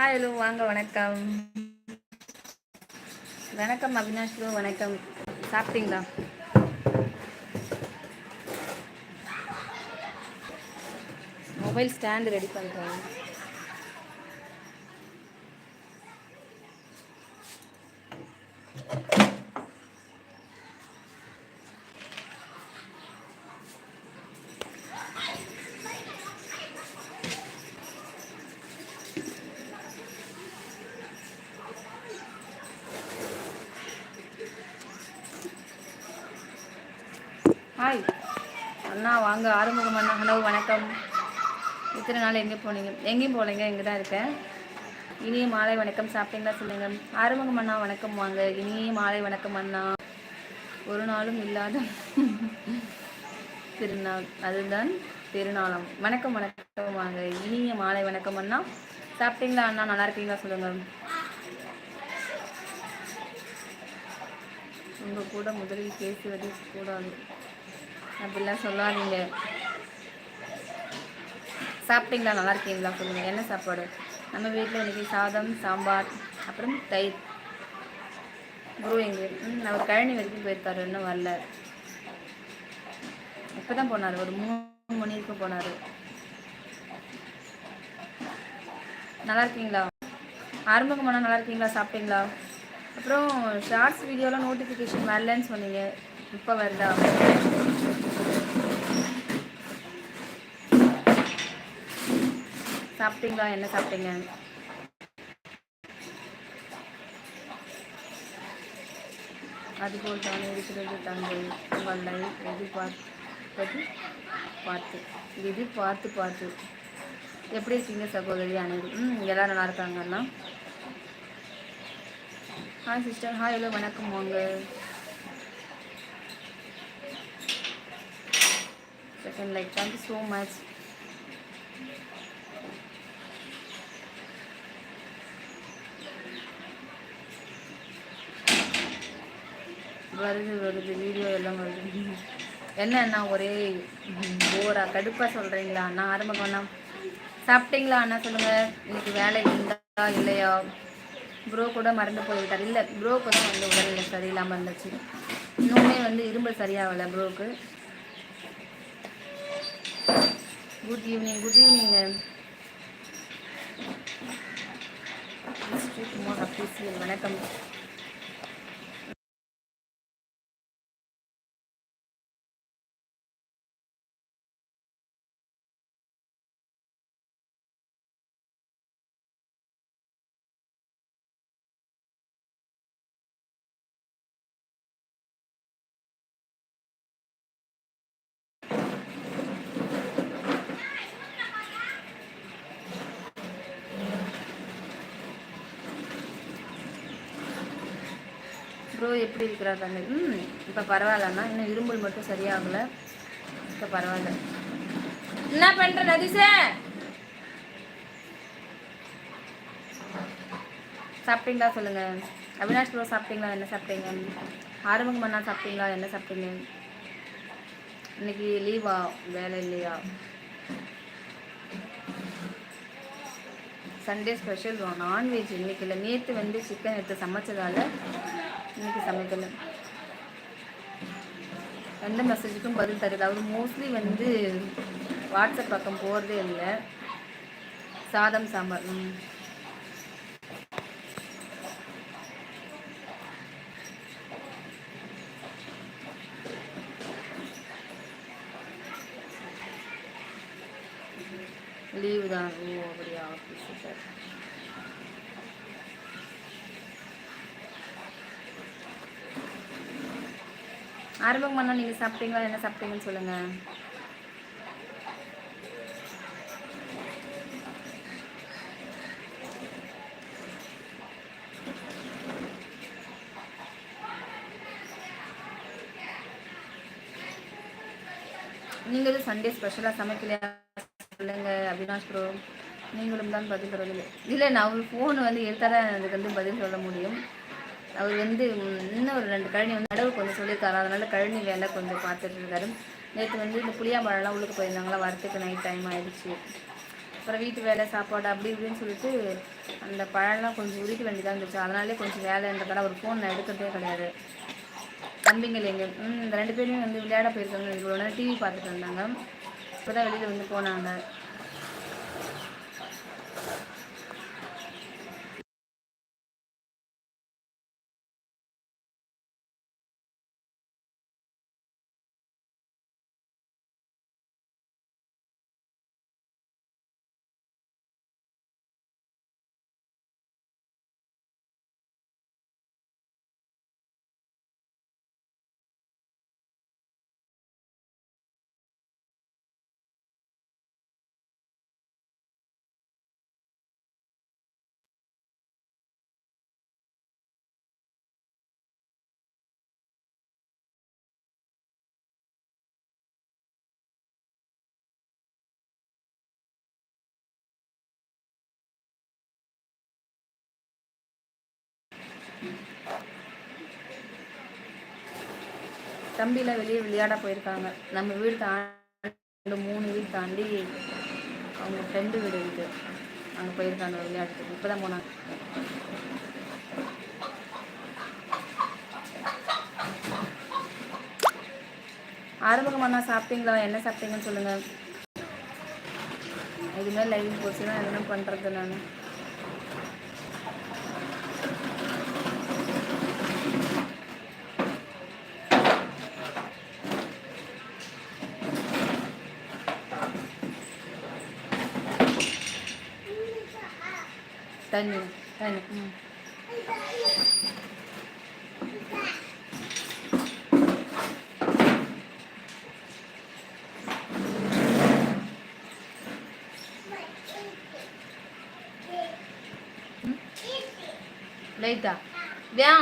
Hi hello வாங்க வணக்கம். வணக்கம் அவினாஷ் ப்ரோ வணக்கம். சாப்பிட்டீங்களா? மொபைல் ஸ்டாண்டு ரெடி பண்ணுறேன் ஹாய் அண்ணா வாங்க ஆறுமுகம் அண்ணா ஹலோ வணக்கம் இத்தனை நாள் எங்கே போனீங்க? எங்கேயும் போகலைங்க இங்கே தான் இருக்கேன். இனிய மாலை வணக்கம் சாப்பிட்டீங்களா சொல்லுங்க. ஆறுமுகம் அண்ணா வணக்கம் வாங்க. இனிய மாலை வணக்கம் அண்ணா. ஒரு நாளும் இல்லாத திருநாள். அதுதான் திருநாளம் வணக்கம் வணக்கம் வாங்க. இனிய மாலை வணக்கம் அண்ணா. சாப்பிட்டீங்களா அண்ணா? நல்லா இருக்கீங்களா சொல்லுங்க. உங்கள் கூட முதலில் பேசுவது கூடாது. அப்படிலாம் சொல்லாதீங்க. சாப்பிட்டீங்களா? நல்லா இருக்கீங்களா? சொல்லுங்கள் என்ன சாப்பாடு? நம்ம வீட்டில் இன்றைக்கி சாதம் சாம்பார் அப்புறம் தயிர். குரு எங்கே ம் அவர் கழனி வரைக்கும் போயிருக்காரு. இன்னும் வரல. இப்போ தான் போனார். ஒரு மூணு மணிக்கு போனார். நல்லா இருக்கீங்களா? ஆரம்பகமான நல்லா இருக்கீங்களா? சாப்பிட்டீங்களா? அப்புறம் ஷார்ட்ஸ் வீடியோலாம் நோட்டிஃபிகேஷன் வரலன்னு சொன்னீங்க. இப்போ வருதா? சாப்பிட்டீங்களா? என்ன சாப்பிட்டீங்க? அதுபோல் தான் இருக்கிறது தங்கை உங்களை எதிர்பார்ப்பது பார்த்து எதிர்பார்த்து பார்த்து. எப்படி இருக்கீங்க சகோதரி அனைவரும்? ம் எல்லாரும் நல்லா இருக்காங்கண்ணா? ஹாய் சிஸ்டர் ஹாய் ஹலோ வணக்கம் வாங்க. Second like thank you so much வருது வருது வீடியோ எல்லாம் வருது. என்னண்ணா ஒரே போரா கடுப்பாக சொல்கிறீங்களா அண்ணா ஆரம்பம் அண்ணா. சாப்பிட்டீங்களா அண்ணா? சொல்லுங்கள் இன்னைக்கு வேலை இருந்தா இல்லையா? ப்ரோ கூட மறந்து போய்விட்டார். இல்லை ப்ரோக்கு தான் வந்து உடல்நிலை சரியில்லாமல் இருந்துச்சு. இன்னுமே வந்து இரும்பல் சரியாகலை ப்ரோக்கு குட் ஈவினிங் குட் ஈவினிங் வணக்கம் ப்ரோ எப்படி இருக்கிறா தங்கை ம் இப்போ பரவாயில்லண்ணா. இன்னும் இரும்பல் மட்டும் சரியாகலை. இப்போ பரவாயில்ல. என்ன பண்ணுற நதிசே சாப்பிட்டீங்களா சொல்லுங்கள் அவினாஷ் ப்ரோ சாப்பிட்டீங்களா? என்ன சாப்பிட்டீங்க? ஆறுமுகம் அண்ணா சாப்பிட்டீங்களா? என்ன சாப்பிட்டீங்க? இன்னைக்கு லீவா வேலை இல்லையா? சண்டே ஸ்பெஷல் நான்வெஜ் இன்னைக்கு இல்லை. நேற்று வந்து சிக்கன் எடுத்து சமைச்சதால இன்னைக்கு சமைக்கல எந்த மெசேஜுக்கும் பதில் தருது அவர் மோஸ்ட்லி வந்து வாட்ஸ்அப் பக்கம் போகிறதே இல்லை சாதம் சாம்பார் ம் லீவு தான் ஓ அப்படியா ஓகே சார் ஆரம்பம் பண்ணால் நீங்கள் சாப்பிட்டீங்களா என்ன சாப்பிட்டீங்கன்னு சொல்லுங்கள் நீங்களும் சண்டே ஸ்பெஷலாக சமைக்கலையா? சொல்லுங்க அவினாஷ் ப்ரோ நீங்களும் தான் பதில் சொல்லுங்கள் இல்லை நான் ஒரு ஃபோன் வந்து எடுத்தால் தான் அதுக்கு வந்து பதில் சொல்ல முடியும். அவர் வந்து இன்னும் ஒரு ரெண்டு கழனி வந்து நடவு கொஞ்சம் சொல்லியிருக்காரு. அதனால கழனி வேலை கொஞ்சம் பார்த்துட்டு இருக்காரு நேற்று வந்து இந்த புளியாம்பழம்லாம் உள்ளுக்கு போயிருந்தாங்களா வரத்துக்கு நைட் டைம் ஆயிடுச்சு. அப்புறம் வீட்டு வேலை சாப்பாடு அப்படி இப்படின்னு சொல்லிட்டு அந்த பழம்லாம் கொஞ்சம் உரிக்க வேண்டியதாக இருந்துச்சு. அதனாலே கொஞ்சம் வேலைன்றதால ஒரு ஃபோன் நான் எடுக்கிறதே கிடையாது. தம்பிங்கள் எங்கள் இந்த ரெண்டு பேருமே வந்து விளையாட போயிருக்காங்க இவ்வளோ நேரம் டிவி பார்த்துட்டு இருந்தாங்க. இப்போ தான் வெளியில் வந்து போனாங்க. தம்பியில் வெளியே விளையாட போயிருக்காங்க. நம்ம வீடு தாண்டி மூணு வீடு தாண்டி அவங்க ஃப்ரெண்டு வீடு இருக்கு. அங்கே போயிருக்காங்க விளையாட்டுக்கு இப்போ தான் போனாங்க ஆரம்பகமாண்ணா சாப்பிட்டீங்களா? என்ன சாப்பிட்டீங்கன்னு சொல்லுங்கள் இதுமாதிரி லைவ் போச்சுன்னா என்ன பண்ணுறது நான்? தண்ணி தண்ணி லைட்டா வியா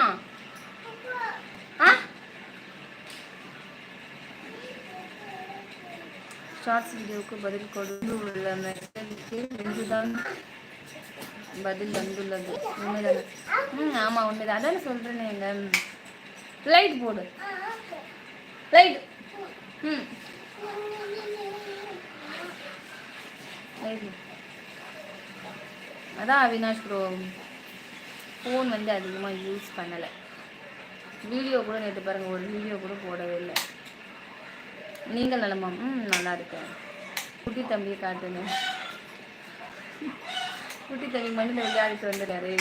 ஷார்ட்ஸ் வீடியோவுக்கு பதில் கொடுத்து உள்ள மெசேஜுக்கு தான் பதில் வந்துள்ளது. உண்மைதானே? ம் ஆமாம் உண்மைதான். அதானே சொல்கிறேனே எங்கள் லைட் போடு. லைட் ம். அதான் அவினாஷ் ப்ரோ ஃபோன் வந்து அதிகமாக யூஸ் பண்ணலை. வீடியோ கூட நேற்று பாருங்கள் ஒரு வீடியோ கூட போடவே இல்லை. நீங்கள் நலமா? ம் நல்லா இருக்கேன். குட்டி தம்பியை காட்டுங்க குட்டி தம்பி மண்ணில் விளையாடிட்டு வந்துடுறாரு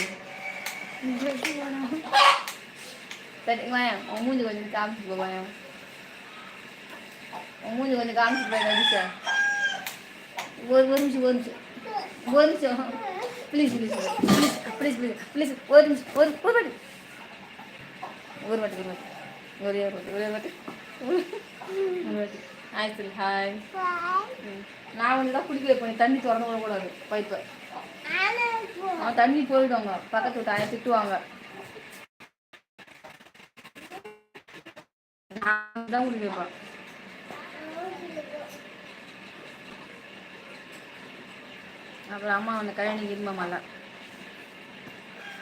சரி வாயம் உன் மூஞ்சி கொஞ்சம் காமிச்சு போ வாயம் உன் மூஞ்சி கொஞ்சம் காமிச்சு போய் நடிச்சா ஒரு ஒரு நிமிஷம் ஒரு நிமிஷம் ஒரு நிமிஷம் please please please please please please ஒரு நிமிஷம் ஒரு ஒரு வாட்டி ஒரு வாட்டி ஒரு வாட்டி ஒரே ஒரு வாட்டி ஒரே வாட்டி ஒரு வாட்டி ஹாய் சரி ஹாய் நான் வந்து தான் குடிக்க வைப்பேன் தண்ணி திறந்து விடக்கூடாது பைப்பை அவன் தண்ணி போயிடுவாங்க. பக்கத்து வீட்டு திட்டுவாங்க. நான் தான் குடிக்க அப்புறம் அம்மா அந்த கல்யாணி இருமாமல்ல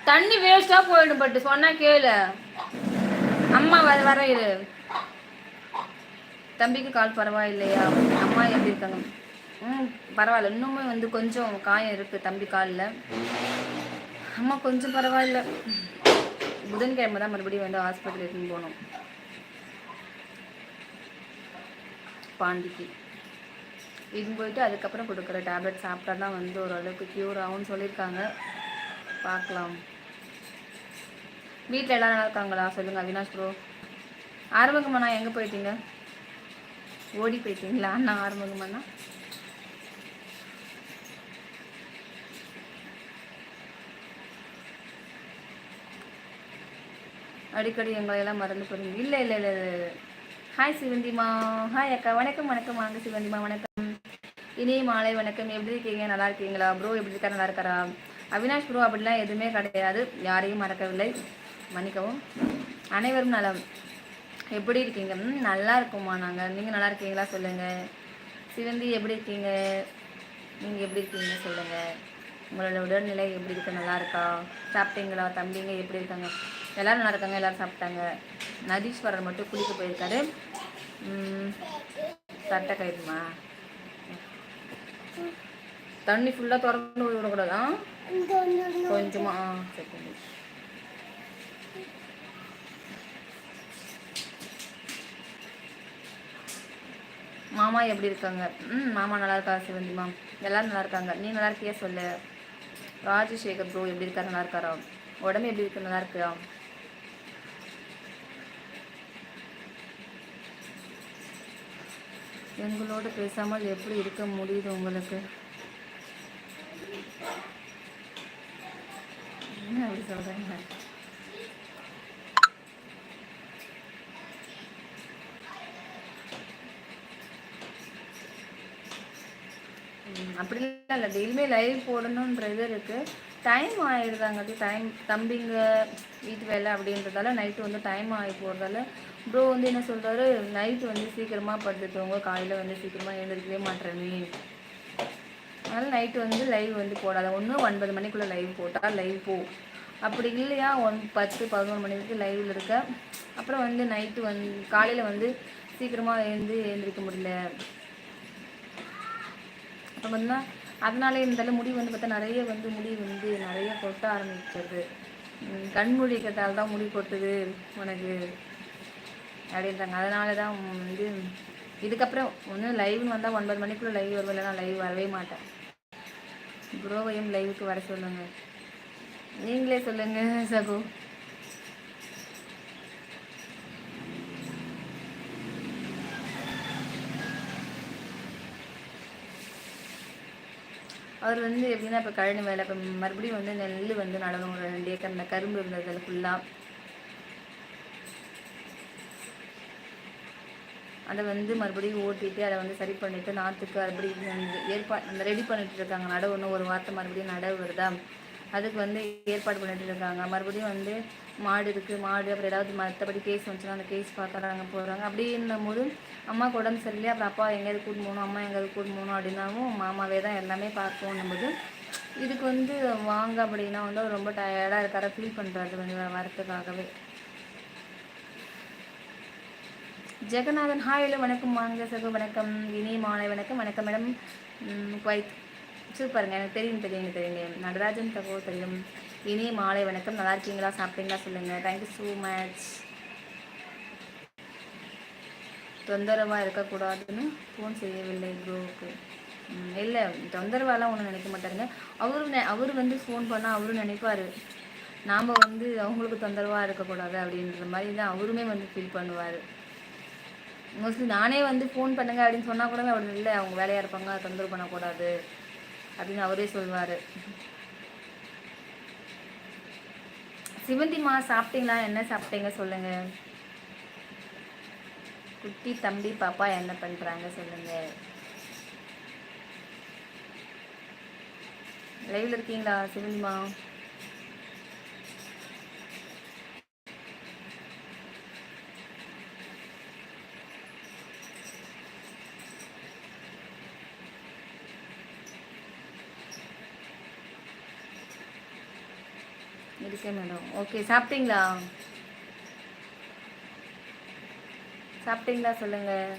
தண்ணி வேஸ்டா போயிடும் பட்டு சொன்னா கேளு. அம்மா வர வர இரு. தம்பிக்கு கால் பரவாயில்லையா? அம்மா எப்படி இருக்காங்க? ம் பரவாயில்ல. இன்னுமே வந்து கொஞ்சம் காயம் இருக்குது தம்பி காலில். அம்மா கொஞ்சம் பரவாயில்ல. புதன்கிழமை தான் மறுபடியும் வந்து ஹாஸ்பிட்டல் எடுத்துன்னு போகணும். பாண்டிக்கு. இது போயிட்டு அதுக்கப்புறம் கொடுக்குற டேப்லெட் சாப்பிட்டா தான் வந்து ஓரளவுக்கு க்யூர் ஆகும்னு சொல்லியிருக்காங்க. பார்க்கலாம். வீட்டில் எல்லாம் நல்லா இருக்காங்களா? சொல்லுங்கள் அவினாஷ் ப்ரோ ஆரம்பகமாண்ணா எங்கே போயிட்டீங்க? ஓடி போயிட்டீங்களா? அண்ணா ஆரம்பகமாண்ணா அடிக்கடி எங்களை எல்லாம் மறந்து போகிறீங்க இல்லை இல்லை இல்லை ஹாய் சிவந்திமா. ஹாய் அக்கா. வணக்கம் வணக்கம். வாங்க சிவந்திமா வணக்கம். இனிய மாலை வணக்கம். எப்படி இருக்கீங்க? நல்லா இருக்கீங்களா? ப்ரோ எப்படி இருக்கா? நல்லா இருக்காரா? அவினாஷ் ப்ரோ அப்படிலாம் எதுவுமே கிடையாது. யாரையும் மறக்கவில்லை. மன்னிக்கவும். அனைவரும் நலம் எப்படி இருக்கீங்க? ம் நல்லா இருக்குமா நாங்கள் நீங்கள் நல்லா இருக்கீங்களா? சொல்லுங்கள் சிவந்தி எப்படி இருக்கீங்க? நீங்கள் எப்படி இருக்கீங்க? சொல்லுங்கள் உங்களோட உடல்நிலை எப்படி இருக்கு? நல்லா இருக்கா? சாப்பிட்டீங்களா? தம்பிங்க எப்படி இருக்காங்க? எல்லோரும் நல்லா இருக்காங்க எல்லோரும் சாப்பிட்டாங்க. நதீஸ்வரர் மட்டும் குளிக்க போயிருக்காரு. ம், சட்டை கயிறுமா? தண்ணி ஃபுல்லாக திறந்து விடக்கூடாது? கொஞ்சமாக ஆ சரி கொஞ்சம். மாமா எப்படி இருக்காங்க? ம் மாமா நல்லா இருக்கா சிவந்திமா எல்லோரும் எல்லாரும் நல்லா இருக்காங்க. நீ நல்லா இருக்கியா சொல்லு. ராஜசேகர் ப்ரோ எப்படி இருக்காரு நல்லா இருக்காரா? உடம்பு எப்படி இருக்கு நல்லா இருக்கா எங்களோட பேசாமல் எப்படி இருக்க முடியுது உங்களுக்கு? என்ன அப்படி சொல்றீங்க? ம், அப்படிலாம் இல்லை. டெய்லியுமே லைவ் போடணுன்ற இது இருக்குது டைம் ஆகிடுதாங்காட்டி டைம் தம்பிங்க வீட்டு வேலை அப்படின்றதால நைட்டு வந்து டைம் ஆகி போகிறதால ப்ரோ வந்து என்ன சொல்கிறாரு நைட்டு வந்து சீக்கிரமாக படுத்துட்டவங்க காலையில் வந்து சீக்கிரமாக எழுந்திருக்கவே மாட்டேன் அதனால் நைட்டு வந்து லைவ் வந்து போடாத. ஒன்று ஒன்பது மணிக்குள்ளே லைவ் போட்டால் லைவ் போ. அப்படி இல்லையா? ஒன் பத்து பதினொரு மணி வரைக்கும் லைவில் இருக்க. அப்புறம் வந்து நைட்டு வந்து காலையில் வந்து சீக்கிரமாக எழுந்து எழுந்திரிக்க முடியல. அப்புறம் பார்த்தீங்கன்னா அதனாலே இருந்தாலும் முடி வந்து பார்த்தா நிறைய வந்து முடி வந்து நிறைய கொட்ட ஆரம்பிச்சிருது. உம் கண்மூடி தான் முடி கொட்டுது உனக்கு. அப்படின்றாங்க. அதனால தான் வந்து இதுக்கப்புறம் ஒன்றும் லைவ்னு வந்தால் ஒன்பது மணிக்குள்ளே லைவ் வருவேன் இல்லைனா லைவ் வரவே மாட்டேன் ப்ரோவையும் லைவுக்கு வர சொல்லுங்க. நீங்களே சொல்லுங்க சகு. அவர் வந்து எப்படின்னா இப்போ கழனி வேலை இப்போ மறுபடியும் வந்து நெல் வந்து நடணும் ஒரு ரெண்டு ஏக்கர் இந்த கரும்பு இருந்தது ஃபுல்லாக அதை வந்து மறுபடியும் ஓட்டிட்டு அதை வந்து சரி பண்ணிட்டு நாற்றுக்கு மறுபடி ஏற்பாடு அந்த ரெடி பண்ணிட்டு இருக்காங்க. நடவு ஒரு வாரத்தை மறுபடியும் நடவு வருதா? அதுக்கு வந்து ஏற்பாடு பண்ணிட்டு இருக்காங்க. மறுபடியும் வந்து மாடு இருக்குது மாடு அப்புறம் ஏதாவது மற்றபடி கேஸ் வந்துச்சுன்னா அந்த கேஸ் பார்க்குறாங்க போகிறாங்க அப்படின்னும் போது அம்மாவுக்கு உடம்பு சரியில்லையா அப்புறம் அப்பா எங்கேயாவது கூட்டு போகணும்? அம்மா எங்கேயாவது கூட்டு போகணும்? அப்படின்னாவும் மாமாவே தான் எல்லாமே பார்க்கணும் போது இதுக்கு வந்து வாங்க அப்படின்னா வந்து அவர் ரொம்ப டயர்டாக இருக்கார? ஃபீல் பண்ணுறாரு வந்து வரத்துக்காகவே ஜெகநாதன் ஹாய் ஹலோ வணக்கம் வாங்க சகோ வணக்கம் இனி மாலை வணக்கம். வணக்கம் மேடம் குவைத் சூப்பருங்க எனக்கு தெரியும் தெரியுங்க தெரியுங்க. நடராஜன் தகவல் தெரியும். இனி மாலை வணக்கம். நல்லா இருக்கீங்களா? சாப்பிட்டீங்களா? சொல்லுங்கள் தேங்க்யூ ஸோ மச் தொந்தரவாக இருக்கக்கூடாதுன்னு ஃபோன் செய்யவில்லை ப்ரோவுக்கு இல்லை தொந்தரவாலாம் ஒன்றும் நினைக்க மாட்டாருங்க. அவரு நெ அவர் வந்து ஃபோன் பண்ணால் அவரும் நினைப்பார். நாம் வந்து அவங்களுக்கு தொந்தரவாக இருக்கக்கூடாது அப்படின்ற மாதிரி தான் அவருமே வந்து ஃபீல் பண்ணுவார். மோஸ்ட்லி நானே வந்து ஃபோன் பண்ணுங்க அப்படின்னு சொன்னால் கூட அவர் இல்லை அவங்க வேலையாக இருப்பாங்க தொந்தரவு பண்ணக்கூடாது அப்படின்னு அவரே சொல்வார் சிவந்திமா சாப்பிட்டீங்களா? என்ன சாப்பிட்டீங்க சொல்லுங்க. குட்டி தம்பி பாப்பா என்ன பண்ணுறாங்க சொல்லுங்க. லைவ்ல இருக்கீங்களா சிவந்திமா இருக்கேன் மேடம். ஓகே சாப்பிட்டீங்களா? சாப்பிட்டீங்களா சொல்லுங்கள்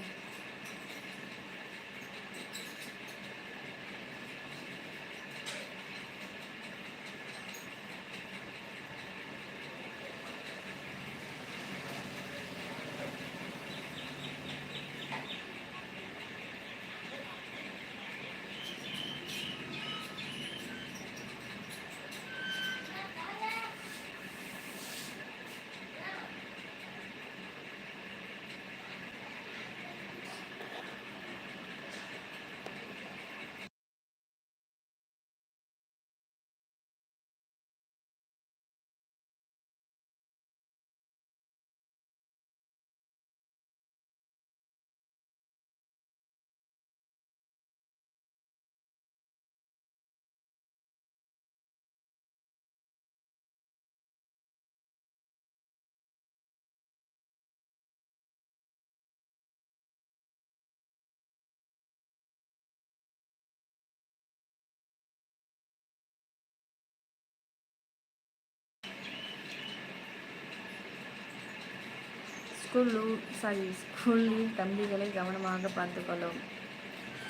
ஸ்கூல் சாரி ஸ்கூலில் தம்பிகளை கவனமாக பார்த்துக்கொள்ளும்.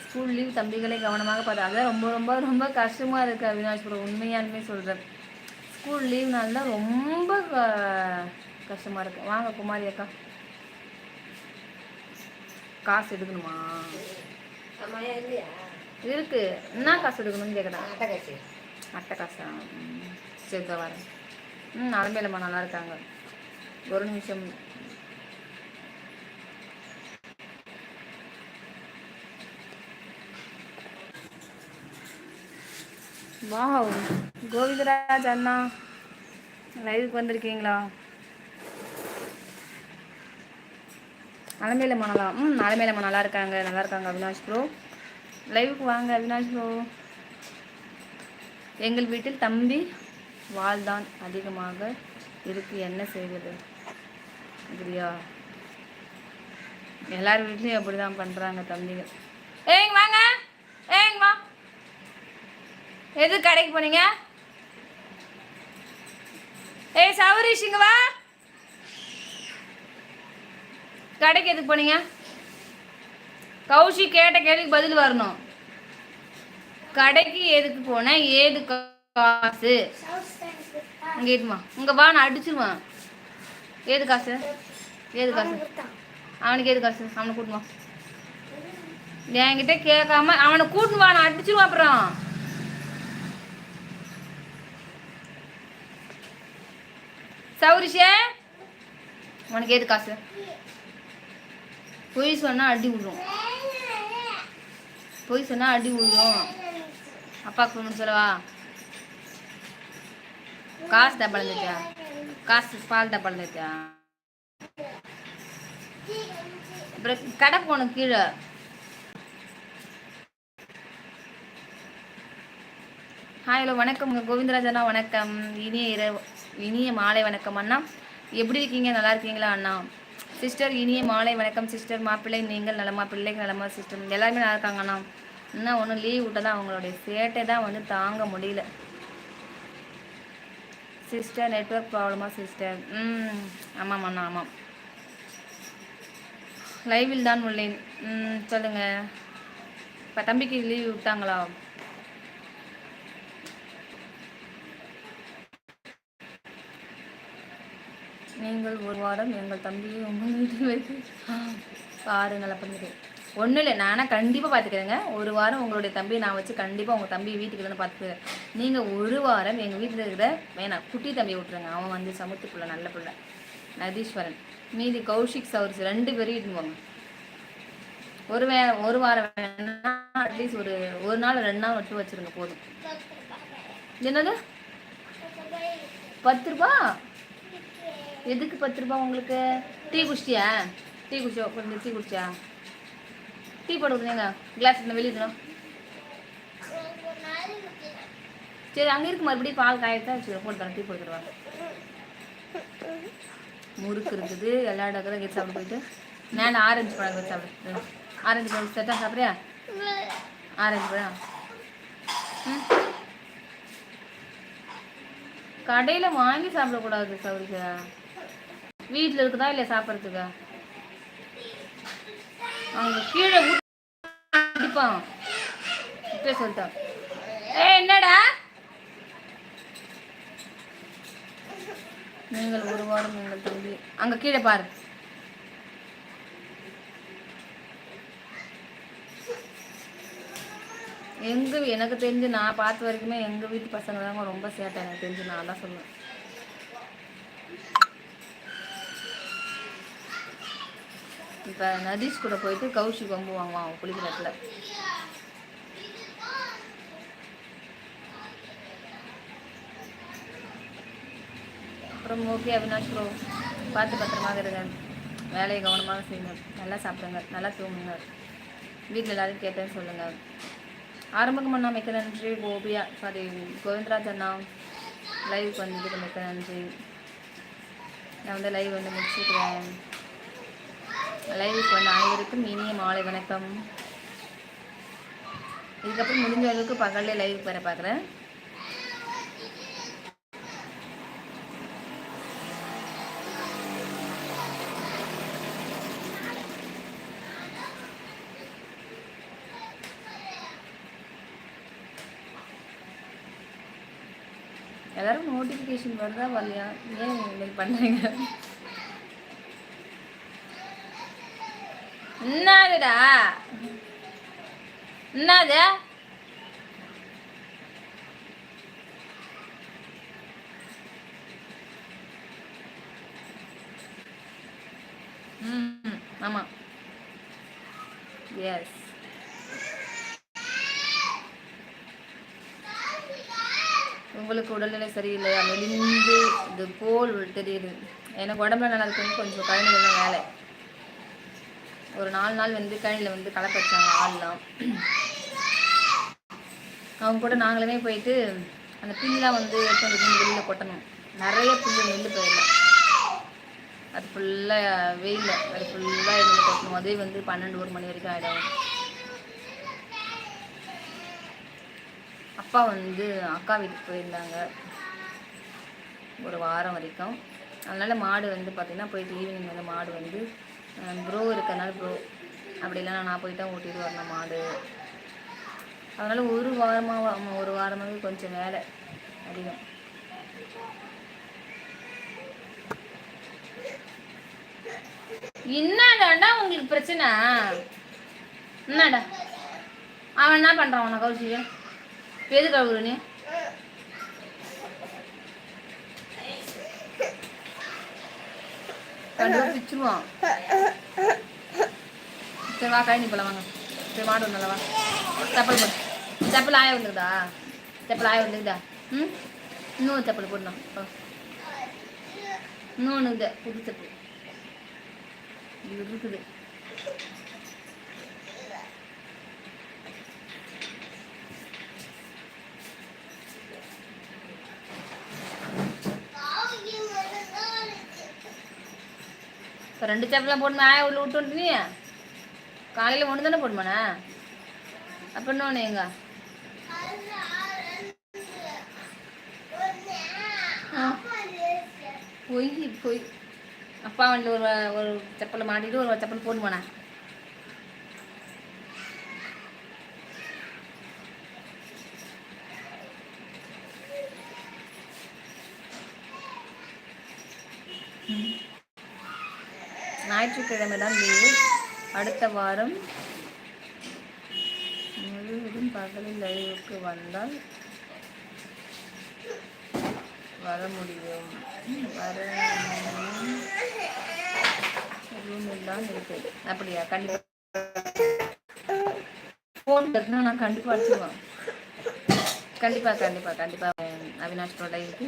ஸ்கூல் லீவ் தம்பிகளை கவனமாக பார்த்து அதான் ரொம்ப ரொம்ப ரொம்ப கஷ்டமாக இருக்குது அவினாஷ் ப்ரோ உண்மையாலுமே சொல்கிறேன் ஸ்கூல் லீவ்னால தான் ரொம்ப கஷ்டமாக இருக்கு. வாங்க குமாரி அக்கா. காசு எடுக்கணுமா? இருக்கு. என்ன காசு எடுக்கணும்னு கேட்குறேன் அட்டை காசா. சரி வரேன். ம் அலம்பேலம்மா நல்லா இருக்காங்க. ஒரு நிமிஷம் வாவ். கோவிந்தராஜ் அண்ணா லைவுக்கு வந்திருக்கீங்களா? அலமேலம்மா மணலா. ம் அலமேலம்மா நல்லா இருக்காங்க. நல்லா இருக்காங்க அவினாஷ் ப்ரோ லைவுக்கு வாங்க அவினாஷ் ப்ரோ எங்கள் வீட்டில் தம்பி வாழ்தான் அதிகமாக. இருக்கு என்ன செய்வது? அப்படியா? எல்லார் வீட்லேயும் அப்படி தான் பண்ணுறாங்க தம்பிங்க ஏங்க வாங்க. ஏங்க வா. எது கடைக்கு போனீங்க? ஏய் சௌரீஷ் இங்க வா. கடைக்கு எதுக்கு போனீங்க? கௌஷி கேட்ட கேள்விக்கு பதில் வரணும். கடைக்கு எதுக்கு போனேன் ஏது காசு? இங்கே ஏதுமா இங்கே வா நான் அடிச்சிருவேன். ஏது காசு? ஏது காசு? அவனுக்கு ஏது காசு? அவனை கூட்டுமா என்கிட்ட கேட்காம அவனை கூட்டுன்னு வா நான் அடிச்சிருவேன் அப்புறம். சௌரிஷே? உனக்கு ஏது காசு? பொய் சொன்னா அடி விடுறோம் பொய் சொன்னா அடி விடுறோம் அப்பாவுக்கு ஒன்று சொல்லவா? காசு டப்பா இருந்துச்சா காசு பால் டப்பா இருந்துச்சா அப்புறம் கடை போகணும் கீழே. ஹாய் ஹலோ வணக்கம். கோவிந்தராஜனா வணக்கம். இனிய இரவு. இனிய மாலை வணக்கம் அண்ணா. எப்படி இருக்கீங்க? நல்லா இருக்கீங்களா அண்ணா? சிஸ்டர் இனிய மாலை வணக்கம் சிஸ்டர் மாப்பிள்ளை நீங்கள் நலமா பிள்ளைங்க நலமா சிஸ்டர்? எல்லாருமே நல்லா இருக்காங்க அண்ணா. இன்னும் ஒன்றும் லீவ் தான் அவங்களுடைய சேட்டை தான் வந்து தாங்க முடியல. சிஸ்டர் நெட்வொர்க் ப்ராப்ளமா சிஸ்டர்? ம் ஆமாம் அண்ணா ஆமாம். லைவில் தான் உள்ளேன். ம் சொல்லுங்கள் இப்போ தம்பிக்கு லீவ் விட்டாங்களா? நீங்கள் ஒரு வாரம் எங்கள் தம்பியை உங்கள் வீட்டில் வைத்து பாருங்கள் அப்படின்னு ஒன்றும் இல்லை நானாக கண்டிப்பாக பார்த்துக்கிறேங்க. ஒரு வாரம் உங்களுடைய தம்பியை நான் வச்சு கண்டிப்பாக உங்கள் தம்பி வீட்டுக்கு வந்து பார்த்துக்கிறேன். நீங்கள் ஒரு வாரம் எங்கள் வீட்டில் இருக்கிற வேணாம் குட்டி தம்பியை விட்டுருங்க. அவன் வந்து சமுத்து பிள்ளை நல்ல பிள்ளை. நதீஸ்வரன். மீதி கௌஷிக் சௌரிஸ் ரெண்டு பேரும் இட்டுன்னு போங்க. ஒரு வே ஒரு வாரம் வேணா அட்லீஸ்ட் ஒரு ஒரு நாள் ரெண்டு நாள் விட்டு வச்சிருங்க போதும். என்னது? பத்து ரூபா? எதுக்கு பத்து ரூபா உங்களுக்கு? டீ குடிச்சிட்டியா? டீ குடிச்சோ கொஞ்சம் டீ குடிச்சியா டீ போட்டு கொடுங்க. கிளாஸ் இருந்தால் வெளியே தரும் சரி அங்கே இருக்கு மறுபடியும் பால் காயத்தான் வச்சு போட்டு தரேன். டீ போட்டு தருவாங்க முறுக்கு இருக்குது. எல்லா இடத்துல கெட்டு சாப்பிட போயிட்டு. மேலே ஆரஞ்சு பழம் வச்சு சாப்பிடு. ஆரஞ்சு பழம் செட்டா சாப்பிட்றியா? ஆரஞ்சு பழம். ம். கடையில் வாங்கி சாப்பிடக்கூடாது சௌரிக்கா வீட்டில் இருக்குதா இல்லை சாப்பிட்றதுக்கா? அவங்க கீழே ஊத்தி அடிப்பான். சொல்லிட்டான். ஏ என்னடா? நீங்கள் ஒரு வாரம் எங்கள் தம்பி. அங்கே கீழே பாரு. எங்கள் எனக்கு தெரிஞ்சு நான் பார்த்த வரைக்குமே எங்கள் வீட்டு பசங்க தாங்க ரொம்ப சேட்டை. எனக்கு தெரிஞ்சு நான் தான் சொல்லுவேன். இப்போ நதீஷ் கூட போயிட்டு கௌஷி கொம்பு வாங்குவான் அவன் குளிக்கிற இடத்துல அப்புறம் ஓகே அவினாஷ் ப்ரோ பார்த்து பத்திரமாக இருங்க. வேலையை கவனமாக செய்யுங்க. நல்லா சாப்பிடுங்க. நல்லா தூங்குங்க. வீட்டில் எல்லாரும் கேட்டேன்னு சொல்லுங்கள் ஆரம்பம் நான் மிக்க நன்றி கோபியா. சாரி கோவிந்தராஜ் அண்ணா. லைவ் வந்துட்டு மிக்க நன்றி. நான் வந்து லைவ் வந்து முடிச்சுக்கிறேன். லைவுக்கு வந்த அனைவருக்கும் இனிய மாலை வணக்கம். இதுக்கப்புறம் முடிஞ்ச அளவுக்கு பகல்ல லைவுக்கு வர பார்க்குறேன் எல்லாரும் நோட்டிஃபிகேஷன் வருதா வரலையா? ஏன் இது பண்ணுறீங்க என்னதுடா? என்னது? ம் ஆமாம் எஸ் உங்களுக்கு உடல்நிலை சரியில்லையா? மெலிந்து இது போல் தெரியுது. எனக்கு உடம்புல நல்லா இருக்குன்னு கொஞ்சம் கழனில வேலை. ஒரு நாலு நாள் வந்து கழனியில் வந்து கலக்க வச்சாங்க ஆள்லாம். அவங்க கூட நாங்களுமே போயிட்டு அந்த புல்லாம் வந்து எடுத்து வந்து வெளியில் கொட்டணும். நிறைய புல்லு நெல் போயிடலாம் அது ஃபுல்லாக வெயிலில் அது ஃபுல்லாக இருந்து கொட்டணும். அதே வந்து பன்னெண்டு ஒரு மணி வரைக்கும் ஆகிடும் அப்பா வந்து அக்கா வீட்டுக்கு போயிருந்தாங்க. ஒரு வாரம் வரைக்கும். அதனால் மாடு வந்து பார்த்திங்கன்னா போயிட்டு ஈவினிங் வந்து மாடு வந்து ப்ரோ இருக்கிறதுனால ப்ரோ அப்படி இல்லைன்னா நான் போயிட்டு தான் ஓட்டிட்டு வரணும் மாடு அதனால் ஒரு வாரமாக ஒரு வாரமாகவே கொஞ்சம் வேலை அதிகம். என்னடாண்டா உங்களுக்கு பிரச்சனை? என்னடா? அவன் என்ன பண்ணுறான் உனக்கு கௌசிய எது கழுவுற நீ? கண்டிப்பாக பிச்சுருவான் சரி வா கழனி போலாம் வாங்க சரி மாடு ஒன்றும் வா செப்பல் போடு செப்பல் ஆய வந்துக்குதா செப்பல் ஆய வந்துக்குதா ம் இன்னொரு செப்பல் போடணும் இன்னொன்று புது செப்பல் இது இருக்குது இப்போ ரெண்டு சேப்பெல்லாம் போடணும்? ஆய உள்ள விட்டு நீ காலையில் ஒன்று தானே போடுமாண்ணா அப்போ இன்னொன்று எங்க? பொய் பொய். அப்பா வந்து ஒரு ஒரு செப்பலை மாட்டிட்டு ஒரு செப்பல் போடுமாண்ணா ஞாயிற்றுக்கிழமை தான் லீவு. அடுத்த வாரம் முழுவதும் பகலில் லைவுக்கு வந்தால் வர முடியும். வர ரூமில் தான் இருக்கு அப்படியா? கண்டிப்பாக ஃபோன் கட்டினா நான் கண்டிப்பாக அடிச்சுடுவேன் கண்டிப்பாக கண்டிப்பாக கண்டிப்பாக அவினாஷ் லைவுக்கு.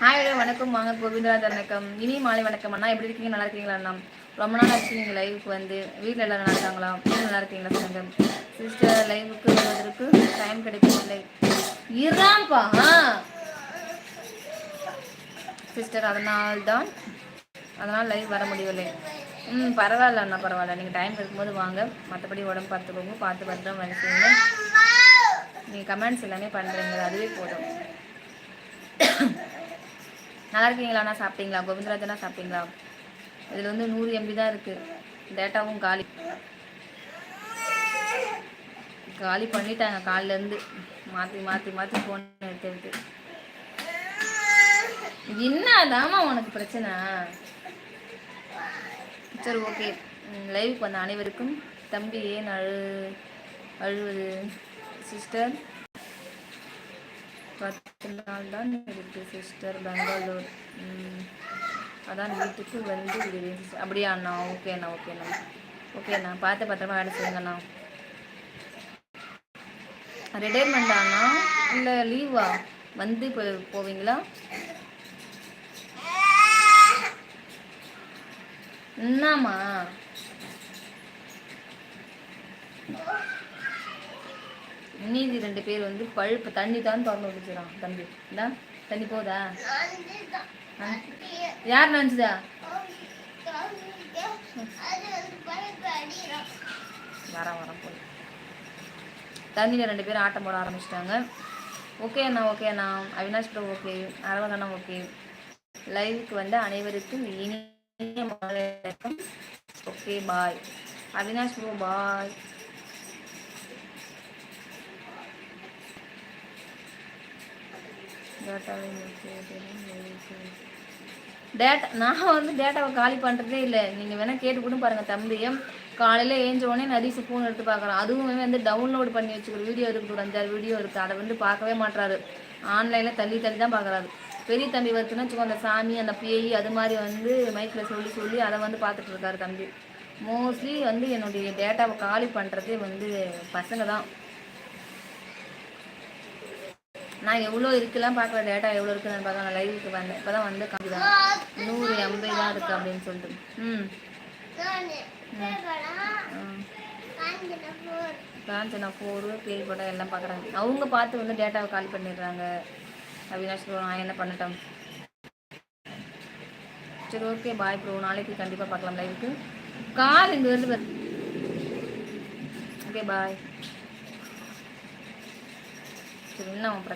ஹாய் வணக்கம். வாங்க கோவிந்தராஜ் வணக்கம். இனி மாலை வணக்கம் அண்ணா. எப்படி இருக்கீங்க? நல்லா இருக்கீங்களா அண்ணா? ரொம்ப நாள் ஆச்சு நீங்கள் லைவுக்கு வந்து. வீட்டில் எல்லாரும் நல்லா இருக்காங்களா? நல்லா இருக்கீங்களா சொல்லுங்க. சிஸ்டர் லைவுக்கு வருவதற்கு டைம் கிடைக்கவில்லை. இறாம்பா சிஸ்டர் அதனால்தான் அதனால் லைவ் வர முடியவில்லை. ம் பரவாயில்ல அண்ணா பரவாயில்ல. நீங்கள் டைம் இருக்கும்போது வாங்க. மற்றபடி உடம்பு பார்த்துக்கோங்க. பார்த்து பத்திரம் தான் செய்யுங்க. நீங்கள் கமெண்ட்ஸ் எல்லாமே பண்ணுறீங்க அதுவே போதும். நல்லா இருக்கீங்களா? அண்ணா சாப்பிட்டீங்களா? கோவிந்தராஜனா சாப்பிட்டீங்களா? இதில் வந்து நூறு எம்பி தான் இருக்குது டேட்டாவும் காலி. காலி பண்ணிட்டாங்க காலிலேருந்து மாற்றி மாற்றி மாற்றி ஃபோன் எடுத்து எடுத்து. என்னதாம்மா உனக்கு பிரச்சனை? சரி ஓகே லைவுக்கு வந்த அனைவருக்கும் தம்பி ஏன் அழு அழுவது? சிஸ்டர் பத்து நாள் தான் இருக்கு சிஸ்டர் பெங்களூர். அதான் வீட்டுக்கு வந்து விடுவேன் sister. அப்படியா அண்ணா? ஓகேண்ணா ஓகேண்ணா ஓகே அண்ணா. பார்த்து பத்திரமா வேலை செய்யுங்கண்ணா ரிட்டையர்மெண்ட் இல்லை லீவா வந்து இப்போ போவீங்களா? என்னம்மா மீதி ரெண்டு பேர் வந்து பழுப்பு தண்ணி தான் திறந்து விட்டுச்சுறான் தம்பி இந்தா தண்ணி போதா யார் நினச்சதா வரேன் வரேன் போய் தண்ணியில் ரெண்டு பேரும் ஆட்டம் போட ஆரம்பிச்சிட்டாங்க. ஓகே அண்ணா ஓகே அண்ணா. அவினாஷ் ப்ரோ ஓகே அரவகண்ணா ஓகே லைவுக்கு வந்து அனைவருக்கும் இனிய okay bye Avinash bro bye டேட்டாவை டேட்டா நான் வந்து டேட்டாவை காலி பண்ணுறதே இல்லை. நீங்கள் வேணால் கேட்டு கூட பாருங்கள் தம்பியை காலையில் ஏஞ்ச உடனே நரிசு ஃபோன் எடுத்து பார்க்குறோம் அதுவும் வந்து டவுன்லோட் பண்ணி வச்சுக்கிற வீடியோ இருக்குது ஒரு அஞ்சாறு வீடியோ இருக்குது அதை வந்து பார்க்கவே மாட்டுறாரு ஆன்லைனில் தள்ளி தள்ளி தான் பார்க்குறாரு. பெரிய தம்பி வருதுன்னு வச்சுக்கோ அந்த சாமி அந்த பேய் அது மாதிரி வந்து மைக்கில் சொல்லி சொல்லி அதை வந்து பார்த்துட்டு இருக்காரு தம்பி. மோஸ்ட்லி வந்து என்னுடைய டேட்டாவை காலி பண்ணுறதே வந்து பசங்க தான். நான் எவ்வளோ இருக்குலாம் பார்க்கல டேட்டா எவ்வளோ இருக்குன்னு பார்க்க நான் லைவுக்கு வந்தேன். இப்போ தான் வந்து கம்மி தான் நூறு எண்பது தான் இருக்குது அப்படின்னு சொல்லிட்டு. ம். ம். காஞ்சனா ஃபோரு பேர் படம் எல்லாம் பார்க்குறாங்க. அவங்க பார்த்து வந்து டேட்டாவை கால் பண்ணிடுறாங்க. அவினாஷ் ப்ரோ நான் என்ன பண்ணட்டும்? சரி ஓகே பாய் ப்ரோ நாளைக்கு கண்டிப்பாக பார்க்கலாம் லைவுக்கு கால் இங்கே வருது ஓகே பாய் சரி என்ன உன் பிரச்சனை